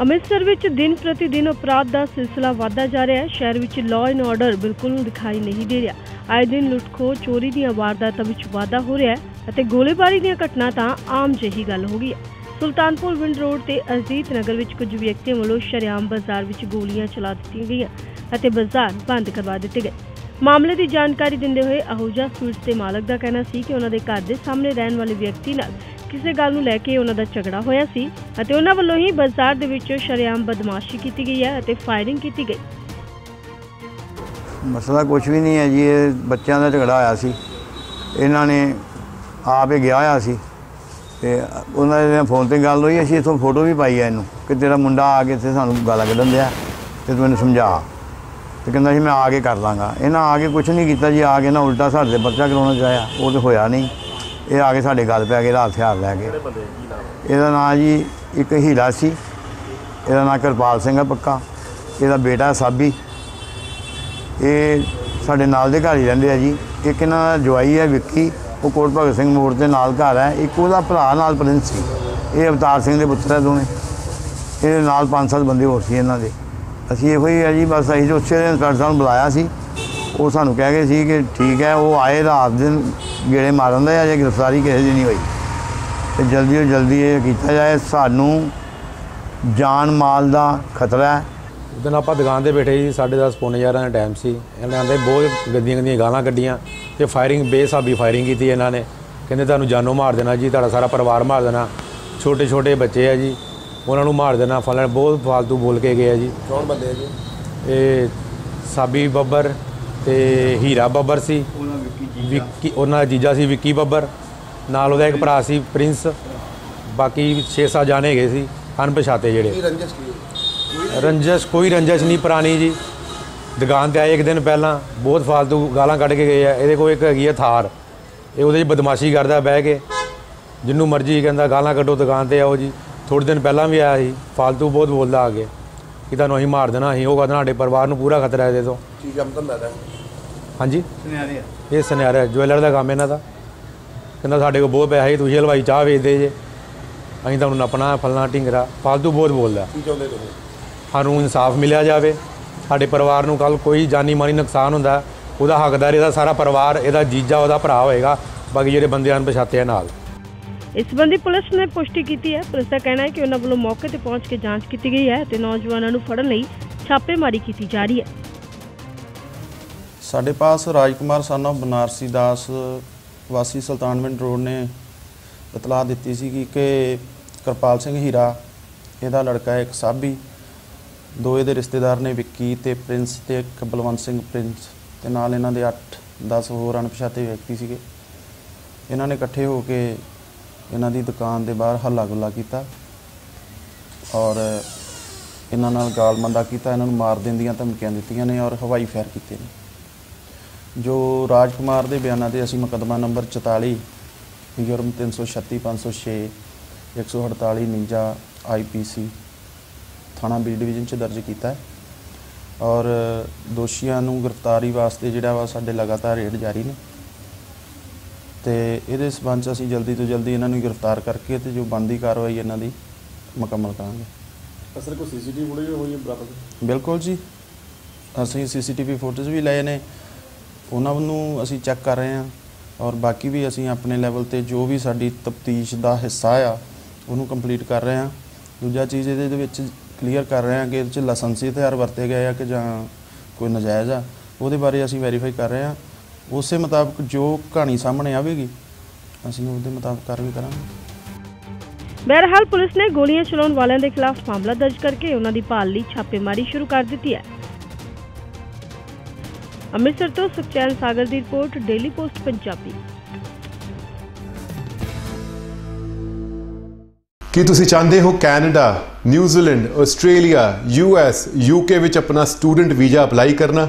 ਅੰਮ੍ਰਿਤਸਰ ਵਿੱਚ ਦਿਨ ਪ੍ਰਤੀ ਦਿਨ ਅਪਰਾਧ ਦਾ ਸਿਲਸਿਲਾ ਵਧਦਾ ਜਾ ਰਿਹਾ ਹੈ। ਸ਼ਹਿਰ ਵਿੱਚ ਲਾਅ ਐਂਡ ਆਰਡਰ ਬਿਲਕੁਲ ਦਿਖਾਈ ਨਹੀਂ ਦੇ ਰਿਹਾ। ਆਏ ਦਿਨ ਲੁੱਟਖੋ, ਚੋਰੀ ਦੀਆਂ ਵਾਰਦਾਤਾਂ ਵਿੱਚ ਵਾਧਾ ਹੋ ਰਿਹਾ ਹੈ ਅਤੇ ਗੋਲੀਬਾਰੀ ਦੀਆਂ ਘਟਨਾ ਤਾਂ ਆਮ ਜਿਹੀ ਗੱਲ ਹੋ ਗਈ ਹੈ। ਸੁਲਤਾਨਪੁਰ ਵਿੰਡ ਰੋਡ ਤੇ ਅਜੀਤ ਨਗਰ ਵਿੱਚ ਕੁਝ ਵਿਅਕਤੀਆਂ ਵੱਲੋਂ ਸ਼ਰੇਆਮ ਬਾਜ਼ਾਰ ਵਿੱਚ ਗੋਲੀਆਂ ਚਲਾ ਦਿੱਤੀਆਂ ਗਈਆਂ ਅਤੇ ਬਾਜ਼ਾਰ ਬੰਦ ਕਰਵਾ ਦਿੱਤੇ ਗਏ। ਮਾਮਲੇ ਦੀ ਜਾਣਕਾਰੀ ਦਿੰਦੇ ਹੋਏ ਅਹੂਜਾ ਸਵੀਟਸ ਦੇ ਮਾਲਕ ਦਾ ਕਹਿਣਾ ਸੀ ਕਿ ਉਹਨਾਂ ਦੇ ਘਰ ਦੇ ਸਾਹਮਣੇ ਰਹਿਣ ਵਾਲੇ ਵਿਅਕਤੀ ਨਾਲ ਕਿਸੇ ਗੱਲ ਨੂੰ ਲੈ ਕੇ ਉਹਨਾਂ ਦਾ ਝਗੜਾ ਹੋਇਆ ਸੀ ਅਤੇ ਉਹਨਾਂ ਵੱਲੋਂ ਹੀ ਬਾਜ਼ਾਰ ਦੇ ਵਿੱਚ ਸ਼ਰੇਆਮ ਬਦਮਾਸ਼ੀ ਕੀਤੀ ਗਈ ਹੈ ਅਤੇ ਫਾਇਰਿੰਗ ਕੀਤੀ ਗਈ। ਮਸਲਾ ਕੁਝ ਵੀ ਨਹੀਂ ਹੈ ਜੀ, ਇਹ ਬੱਚਿਆਂ ਦਾ ਝਗੜਾ ਹੋਇਆ ਸੀ। ਇਹਨਾਂ ਨੇ ਆਪ ਹੀ ਗਿਆ ਹੋਇਆ ਸੀ ਤੇ ਉਹਨਾਂ ਦੇ ਫੋਨ ਤੇ ਗੱਲ ਹੋਈ, ਅਸੀਂ ਇਥੋਂ ਫੋਟੋ ਵੀ ਪਾਈ ਹੈ ਇਹਨੂੰ ਕਿ ਤੇਰਾ ਮੁੰਡਾ ਆ ਕੇ ਇੱਥੇ ਸਾਨੂੰ ਗਾਲਾਂ ਕੱਢਣ ਦਿਆ ਤੇ ਤੂੰ ਇਹਨੂੰ ਸਮਝਾ। ਤੇ ਕਹਿੰਦਾ ਸੀ, ਮੈਂ ਆ ਕੇ ਕਰ ਲਾਂਗਾ। ਇਹਨਾਂ ਆ ਕੇ ਕੁਝ ਨਹੀਂ ਕੀਤਾ ਜੀ, ਆ ਕੇ ਨਾ ਉਲਟਾ ਸਾਡੇ ਪਰਚਾ ਕਰਾਉਣਾ ਚਾਹਿਆ, ਉਹ ਤੇ ਹੋਇਆ ਨਹੀਂ। ਇਹ ਆ ਕੇ ਸਾਡੇ ਗੱਲ ਪੈ ਗਏ ਰਾਤ ਹਥਿਆਰ ਲੈ ਕੇ ਇਹਦਾ ਨਾਂ ਜੀ ਇੱਕ ਹੀਰਾ ਸੀ। ਇਹਦਾ ਨਾਂ ਕਿਰਪਾਲ ਸਿੰਘ ਹੈ ਪੱਕਾ। ਇਹਦਾ ਬੇਟਾ ਸਾਬੀ। ਇਹ ਸਾਡੇ ਨਾਲ ਦੇ ਘਰ ਹੀ ਰਹਿੰਦੇ ਆ ਜੀ। ਇੱਕ ਇਹਨਾਂ ਦਾ ਜਵਾਈ ਹੈ ਵਿੱਕੀ। ਉਹ ਕੋਟ ਭਗਤ ਸਿੰਘ ਮੋੜ ਦੇ ਨਾਲ ਘਰ ਹੈ। ਇੱਕ ਉਹਦਾ ਭਰਾ ਨਾਲ ਪ੍ਰਿੰਸ ਸੀ। ਇਹ ਅਵਤਾਰ ਸਿੰਘ ਦੇ ਪੁੱਤਰ ਹੈ ਦੋਨੇ ਇਹਦੇ ਨਾਲ ਪੰਜ ਸੱਤ ਬੰਦੇ ਹੋਰ ਸੀ ਇਹਨਾਂ ਦੇ। ਅਸੀਂ ਇਹੋ ਹੀ ਹੈ ਜੀ ਬਸ ਅਸੀਂ ਜੋ ਉੱਚੇ ਦੇ ਇੰਸਪੈਕਟਰ ਸਾਹਿਬ ਬੁਲਾਇਆ ਸੀ। ਉਹ ਸਾਨੂੰ ਕਹਿ ਗਏ ਸੀ ਕਿ ਠੀਕ ਹੈ ਉਹ ਆਏ ਰਾਤ ਦਿਨ ਗੇੜੇ ਮਾਰਨ ਦੇ ਆ ਜੇ ਗ੍ਰਿਫਤਾਰੀ ਕਿਸੇ ਦੀ ਨਹੀਂ ਹੋਈ। ਤੇ ਜਲਦੀ ਤੋਂ ਜਲਦੀ ਇਹ ਕੀਤਾ ਜਾਏ ਸਾਨੂੰ ਜਾਨ ਮਾਲ ਦਾ ਖਤਰਾ ਹੈ। ਉਦੋਂ ਆਪਾਂ ਦੁਕਾਨ ਤੇ ਬੈਠੇ ਸੀ 10:30 ਪੌਣੇ 11 ਦਾ ਟਾਈਮ ਸੀ। ਇਹਨਾਂ ਆਂਦੇ ਬਹੁਤ ਗੱਦੀਆਂ ਗੱਦੀਆਂ ਗਾਲਾਂ ਕੱਢੀਆਂ ਤੇ ਫਾਇਰਿੰਗ ਬੇਸਾਬੀ ਫਾਇਰਿੰਗ ਕੀਤੀ ਇਹਨਾਂ ਨੇ। ਕਹਿੰਦੇ ਤੁਹਾਨੂੰ ਜਾਨੋਂ ਮਾਰ ਦੇਣਾ ਜੀ ਤੁਹਾਡਾ ਸਾਰਾ ਪਰਿਵਾਰ ਮਾਰ ਦੇਣਾ। ਛੋਟੇ ਛੋਟੇ ਬੱਚੇ ਆ ਜੀ ਉਹਨਾਂ ਨੂੰ ਮਾਰ ਦੇਣਾ ਫਲਣ ਬਹੁਤ ਫਾਲਤੂ ਬੋਲ ਕੇ ਗਏ ਆ ਜੀ। ਕੌਣ ਬੰਦੇ ਆ ਜੀ? ਇਹ ਸਾਬੀ ਬੱਬਰ ਤੇ ਹੀਰਾ ਬੱਬਰ ਸੀ। ਵਿੱਕੀ ਉਹਨਾਂ ਦਾ ਜੀਜਾ ਸੀ ਵਿੱਕੀ ਬੱਬਰ। ਨਾਲ ਉਹਦਾ ਇੱਕ ਭਰਾ ਸੀ ਪ੍ਰਿੰਸ। ਬਾਕੀ 6-7 ਜਾਣੇ ਹੈਗੇ ਸੀ ਅਣਪਛਾਤੇ ਜਿਹੜੇ। ਕੀ ਰੰਜਸ ਕੀ ਰੰਜਸ ਕੋਈ ਰੰਜਸ ਨਹੀਂ ਪੁਰਾਣੀ ਜੀ। ਦੁਕਾਨ ਤੇ ਆਏ ਇੱਕ ਦਿਨ ਪਹਿਲਾਂ ਬਹੁਤ ਫਾਲਤੂ ਗਾਲਾਂ ਕੱਢ ਕੇ ਗਏ ਆ। ਇਹਦੇ ਕੋਲ ਇੱਕ ਹੈਗੀ ਆ ਥਾਰ। ਇਹ ਉਹਦੇ 'ਚ ਬਦਮਾਸ਼ੀ ਕਰਦਾ ਬਹਿ ਕੇ। ਜਿੰਨੂੰ ਮਰਜ਼ੀ ਕਹਿੰਦਾ ਗਾਲਾਂ ਕੱਢੋ ਦੁਕਾਨ ਤੇ ਆਓ ਜੀ। ਥੋੜੇ ਦਿਨ ਪਹਿਲਾਂ ਵੀ ਆਇਆ ਸੀ। ਫਾਲਤੂ ਬਹੁਤ ਬੋਲਦਾ ਆ ਕੇ। ਕਿ ਤੁਹਾਨੂੰ ਅਸੀਂ ਮਾਰ ਦੇਣਾ ਅਸੀਂ ਉਹ ਕਹਿੰਦਾ ਸਾਡੇ ਪਰਿਵਾਰ ਨੂੰ ਪੂਰਾ ਖਤਰਾ ਹੈ ਇਹਦੇ ਤੋਂ। ਕੀ ਕੰਮ ਧੰਦਾ ਦਾ ਹਾਂਜੀ? ਇਹ ਸੁਨਿਆਰਾ ਜੁਐਲਰ ਦਾ ਕੰਮ ਇਹਨਾਂ ਦਾ। ਕਹਿੰਦਾ ਸਾਡੇ ਕੋਲ ਬਹੁਤ ਪੈਸਾ ਹੈ ਤੁਸੀਂ ਹਲਵਾਈ ਚਾਹ ਵੇਚਦੇ ਜੇ। ਅਸੀਂ ਤੁਹਾਨੂੰ ਨੱਪਣਾ ਫਲਣਾ ਢਿੰਗਰਾ ਫਾਲਤੂ ਬਹੁਤ ਬੋਲਦਾ। ਕੀ ਚਾਹੁੰਦੇ ਤੁਸੀਂ? ਸਾਨੂੰ ਇਨਸਾਫ ਮਿਲਿਆ ਜਾਵੇ। ਸਾਡੇ ਪਰਿਵਾਰ ਨੂੰ ਕੱਲ ਕੋਈ ਜਾਨੀ ਮਾਨੀ ਨੁਕਸਾਨ ਹੁੰਦਾ ਉਹਦਾ ਹੱਕਦਾਰ ਇਹਦਾ ਸਾਰਾ ਪਰਿਵਾਰ ਇਹਦਾ ਜੀਜਾ ਉਹਦਾ ਭਰਾ ਹੋਏਗਾ। ਬਾਕੀ ਜਿਹੜੇ ਬੰਦੇ ਅਣਪਛਾਤੇ ਆ ਨਾਲ। ਇਸ ਸੰਬੰਧੀ ਪੁਲਿਸ ਨੇ ਪੁਸ਼ਟੀ ਕੀਤੀ ਹੈ। ਪੁਲਿਸ ਦਾ ਕਹਿਣਾ ਹੈ ਕਿ ਉਹਨਾਂ ਵੱਲੋਂ ਮੌਕੇ ਤੇ ਪਹੁੰਚ ਕੇ ਜਾਂਚ ਕੀਤੀ ਗਈ ਹੈ ਤੇ ਨੌਜਵਾਨਾਂ ਨੂੰ ਫੜਨ ਲਈ ਛਾਪੇਮਾਰੀ ਕੀਤੀ ਜਾ ਰਹੀ ਹੈ। ਸਾਡੇ ਪਾਸ ਰਾਜਕੁਮਾਰ ਸਾਨਾ ਬਨਾਰਸੀ ਦਾਸ, ਵਾਸੀ ਸੁਲਤਾਨਵਿੰਡ ਰੋਡ ਨੇ ਇਤਲਾਹ ਦਿੱਤੀ ਸੀ ਕਿ ਕਿਰਪਾਲ ਸਿੰਘ ਹੀਰਾ, ਇਹਦਾ ਲੜਕਾ ਹੈ ਇੱਕ ਸਾਬੀ। ਦੋ ਇਹਦੇ ਰਿਸ਼ਤੇਦਾਰ ਨੇ ਵਿੱਕੀ ਤੇ ਪ੍ਰਿੰਸ ਤੇ ਇੱਕ ਬਲਵੰਤ ਸਿੰਘ ਪ੍ਰਿੰਸ ਤੇ ਨਾਲ ਇਹਨਾਂ ਦੇ 8 10 ਹੋਰ ਅਣਪਛਾਤੇ ਵਿਅਕਤੀ ਸੀਗੇ। ਇਹਨਾਂ ਨੇ ਇਕੱਠੇ ਹੋ ਕੇ ਇਹਨਾਂ ਦੀ ਦੁਕਾਨ ਦੇ ਬਾਹਰ ਹੱਲਾ ਗੁੱਲਾ ਕੀਤਾ ਔਰ ਇਹਨਾਂ ਨਾਲ ਗਾਲਮੰਦਾ ਕੀਤਾ, ਇਹਨਾਂ ਨੂੰ ਮਾਰ ਦੇਣ ਦੀਆਂ ਧਮਕੀਆਂ ਦਿੱਤੀਆਂ ਨੇ ਔਰ ਹਵਾਈ ਫਾਇਰ ਕੀਤੇ ਨੇ। ਜੋ ਰਾਜਕੁਮਾਰ ਦੇ ਬਿਆਨਾਂ ਤੇ ਅਸੀਂ ਮੁਕੱਦਮਾ ਨੰਬਰ 44 ਜੁਰਮ 336 506 148 ਨਿੰਜਾ ਆਈਪੀਸੀ ਥਾਣਾ ਬੀ ਡਿਵੀਜ਼ਨ ਚ ਦਰਜ ਕੀਤਾ ਔਰ ਦੋਸ਼ੀਆਂ ਨੂੰ ਗ੍ਰਿਫਤਾਰੀ ਵਾਸਤੇ ਜਿਹੜਾ ਵਾ ਸਾਡੇ ਲਗਾਤਾਰ ਰੇਡ ਜਾਰੀ ਨੇ। ਤੇ ਇਹਦੇ ਸਬੰਧ 'ਚ ਅਸੀਂ ਜਲਦੀ ਤੋਂ ਜਲਦੀ ਇਹਨਾਂ ਨੂੰ ਗ੍ਰਿਫਤਾਰ ਕਰਕੇ ਤੇ ਜੋ ਬਣਦੀ ਕਾਰਵਾਈ ਇਹਨਾਂ ਦੀ ਮੁਕੰਮਲ ਕਰਾਂਗੇ। ਅਸਰ ਕੋਈ ਸੀਸੀਟੀਵੀ ਫੁਟੇਜ ਹੋਈ ਹੈ ਬਰਾਬਰ? ਬਿਲਕੁਲ ਜੀ। ਅਸੀਂ ਸੀਸੀਟੀਵੀ ਫੋਟੋਜ਼ ਵੀ ਲਏ ਨੇ। ਉਹਨਾਂ ਨੂੰ ਅਸੀਂ ਚੈੱਕ ਕਰ ਰਹੇ ਹਾਂ ਔਰ ਬਾਕੀ ਵੀ ਅਸੀਂ ਆਪਣੇ ਲੈਵਲ ਤੇ ਜੋ ਵੀ ਸਾਡੀ ਤਫਤੀਸ਼ ਦਾ ਹਿੱਸਾ ਆ ਉਹਨੂੰ ਕੰਪਲੀਟ ਕਰ ਰਹੇ ਹਾਂ। ਦੂਜਾ ਚੀਜ਼ ਇਹਦੇ ਵਿੱਚ ਕਲੀਅਰ ਕਰ ਰਹੇ ਹਾਂ ਕਿ ਇਹਦੇ ਵਿੱਚ ਲਾਇਸੈਂਸੀ ਹਥਿਆਰ ਵਰਤੇ ਗਏ ਆ ਕਿ ਜਾਂ ਕੋਈ ਨਜਾਇਜ਼ ਆ। ਉਹਦੇ ਬਾਰੇ ਅਸੀਂ ਵੈਰੀਫਾਈ ਕਰ ਰਹੇ ਹਾਂ। ਉਸੇ ਮੁਤਾਬਕ ਜੋ ਕਹਾਣੀ ਸਾਹਮਣੇ ਆਵੇਗੀ ਅਸੀਂ ਉਹਦੇ ਮੁਤਾਬਕ ਕਾਰਵਾਈ ਕਰਾਂਗੇ। ਬਹਰਹਾਲ ਪੁਲਿਸ ਨੇ ਗੋਲੀਆਂ ਚਲਾਉਣ ਵਾਲਿਆਂ ਦੇ ਖਿਲਾਫ ਮਾਮਲਾ ਦਰਜ ਕਰਕੇ ਉਹਨਾਂ ਦੀ ਭਾਲ ਲਈ ਛਾਪੇਮਾਰੀ ਸ਼ੁਰੂ ਕਰ ਦਿੱਤੀ ਹੈ। ਅੰਮ੍ਰਿਤਸਰ ਤੋਂ ਸੁਖਚੈਨ ਸਾਗਰ ਦੀ ਰਿਪੋਰਟ ਡੇਲੀ ਪੋਸਟ ਪੰਜਾਬੀ। ਕੀ ਤੁਸੀਂ ਚਾਹੁੰਦੇ ਹੋ Canada New Zealand Australia US UK ਵਿੱਚ ਆਪਣਾ ਸਟੂਡੈਂਟ ਵੀਜ਼ਾ ਅਪਲਾਈ ਕਰਨਾ?